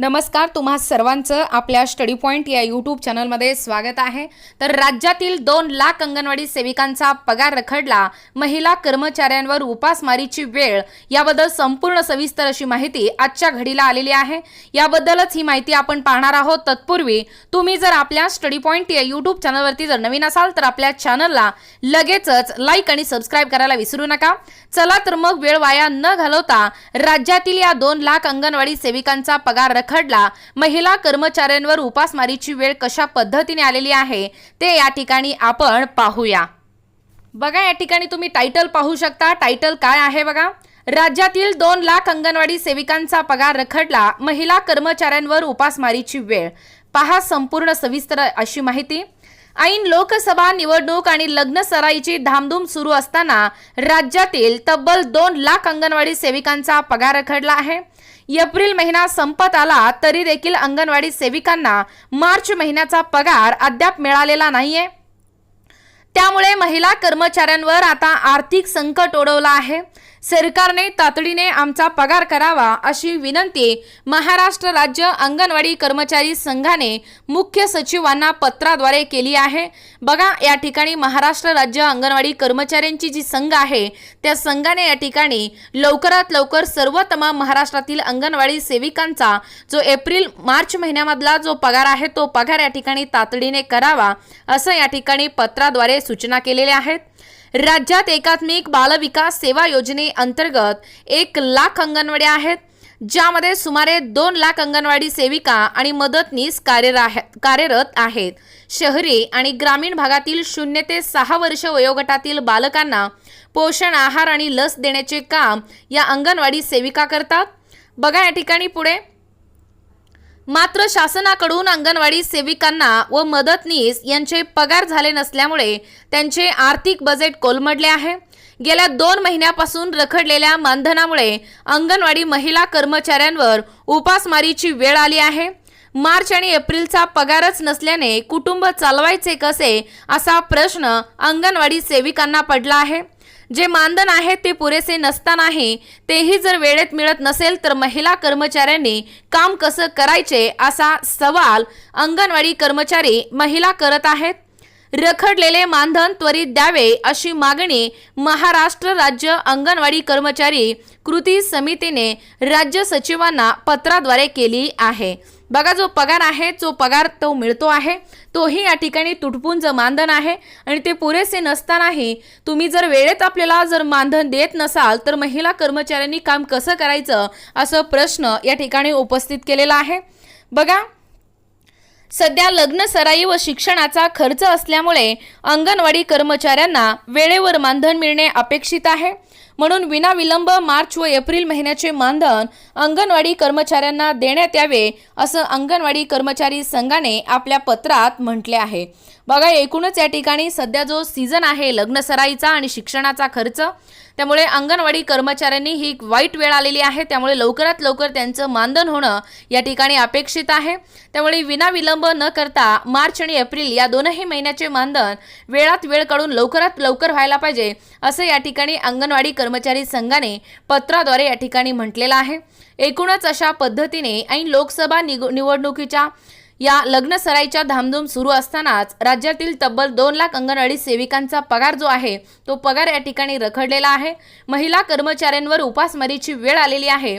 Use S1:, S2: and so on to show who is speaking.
S1: नमस्कार तुम्हा सर्वांचं आपल्या स्टडी पॉईंट या यूट्यूब चॅनलमध्ये स्वागत आहे. तर राज्यातील दोन लाख अंगणवाडी सेविकांचा पगार रखडला महिला कर्मचाऱ्यांवर उपासमारीची वेळ याबद्दल संपूर्ण सविस्तर अशी माहिती आजच्या घडीला आलेली आहे. याबद्दलच ही माहिती आपण पाहणार आहोत. तत्पूर्वी तुम्ही जर आपल्या स्टडी पॉईंट या यूट्यूब चॅनलवरती जर नवीन असाल तर आपल्या चॅनलला लगेचच लाईक आणि सबस्क्राईब करायला विसरू नका. चला तर मग वेळ वाया न घालवता राज्यातील या दोन लाख अंगणवाडी सेविकांचा पगार रखडला. महिला कर्मचाऱ्यांवर उपासमारीची वेळ कशा पद्धतीने आलेली आहे ते या ठिकाणी आपण पाहूया. बघा या ठिकाणी तुम्ही टायटल पाहू शकता. टायटल काय आहे बघा? राज्यातील दोन लाख अंगणवाडी सेविकांचा पगार रखडला. महिला कर्मचाऱ्यांवर उपासमारीची वेळ. पहा संपूर्ण सविस्तर अशी माहिती. ऐन लोकसभा निवडणूक आणि लग्न सराईची धामधूम सुरू असताना राज्यातील तब्बल दोन लाख अंगणवाडी सेविकांचा पगार रखडला आहे. एप्रिल महिना संपत आला तरी देखील अंगणवाडी सेविकांना मार्च महिन्याचा पगार अद्याप मिळालेला नाहीये. त्यामुळे महिला कर्मचाऱ्यांवर आता आर्थिक संकट ओढवलं आहे. सरकारने तातडीने आमचा पगार करावा अशी विनंती महाराष्ट्र राज्य अंगणवाडी कर्मचारी संघाने मुख्य सचिवांना पत्राद्वारे केली आहे. बघा या ठिकाणी महाराष्ट्र राज्य अंगणवाडी कर्मचाऱ्यांची जी संघ आहे त्या संघाने या ठिकाणी लवकरात लवकर सर्व तमाम महाराष्ट्रातील अंगणवाडी सेविकांचा जो एप्रिल मार्च महिन्यामधला जो पगार आहे तो पगार या ठिकाणी तातडीने करावा असं या ठिकाणी पत्राद्वारे सूचना केलेल्या आहेत. राज्यात एकात्मिक बालविकास सेवा योजनेअंतर्गत एक लाख अंगणवाड्या आहेत ज्यामध्ये सुमारे दोन लाख अंगणवाडी सेविका आणि मदतनीस कार्यरत आहेत. शहरी आणि ग्रामीण भागातील शून्य ते सहा वर्ष वयोगटातील बालकांना पोषण आहार आणि लस देण्याचे काम या अंगणवाडी सेविका करतात. बघा या ठिकाणी पुढे. मात्र शासनाकडून अंगणवाडी सेविकांना व मदतनीस यांचे पगार झाले नसल्यामुळे त्यांचे आर्थिक बजेट कोलमडले आहे. गेल्या दोन महिन्यापासून रखडलेल्या मानधनामुळे अंगणवाडी महिला कर्मचाऱ्यांवर उपासमारीची वेळ आली आहे. मार्च आणि एप्रिलचा पगारच नसल्याने कुटुंब चालवायचे कसे असा प्रश्न अंगणवाडी सेविकांना पडला आहे. जे मानधन आहे ते पुरेसे नसतानाही तेही जर वेळेत मिळत नसेल तर महिला कर्मचाऱ्यांनी काम कसं करायचे असा सवाल अंगणवाडी कर्मचारी महिला करत आहेत. रखडलेले मानधन त्वरित द्यावे अशी मागणी महाराष्ट्र राज्य अंगणवाडी कर्मचारी कृती समितीने राज्य सचिवांना पत्राद्वारे केली आहे. बघा जो पगार आहे जो पगार तो मिळतो आहे तोही या ठिकाणी तुटपुंज मानधन आहे. आणि ते पुरेसे नसतानाही तुम्ही जर वेळेत आपल्याला जर मानधन देत नसाल तर महिला कर्मचाऱ्यांनी काम कसं करायचं असं प्रश्न या ठिकाणी उपस्थित केलेला आहे. बघा सध्या लग्न सराई व शिक्षणाचा खर्च असल्यामुळे अंगणवाडी कर्मचाऱ्यांना वेळेवर मानधन मिळणे अपेक्षित आहे. म्हणून विनाविलंब मार्च व एप्रिल महिन्याचे मानधन अंगणवाडी कर्मचाऱ्यांना देण्यात यावे असं अंगणवाडी कर्मचारी संघाने आपल्या पत्रात म्हटले आहे. बघा एकूणच या ठिकाणी सध्या जो सीझन आहे लग्न सराईचा आणि शिक्षणाचा खर्च त्यामुळे अंगणवाडी कर्मचाऱ्यांनी ही एक वाईट वेळ आलेली आहे. त्यामुळे लवकरात लवकर त्यांचं मानधन होणं या ठिकाणी अपेक्षित आहे. त्यामुळे विनाविलंब न करता मार्च आणि एप्रिल या दोनही महिन्याचे मानधन वेळात वेळ काढून लवकरात लवकर व्हायला पाहिजे असं या ठिकाणी अंगणवाडी कर्मचारी संघाने पत्राद्वारे या ठिकाणी म्हटलेलं आहे. एकूणच अशा पद्धतीने ऐन लोकसभा निवडणुकीच्या या लग्न सराईच्या धामधूम सुरू असतानाच राज्यातील तब्बल दोन लाख अंगणवाडी सेविकांचा पगार जो आहे तो पगार या ठिकाणी रखडलेला आहे. महिला कर्मचाऱ्यांवर उपासमारीची वेळ आलेली आहे.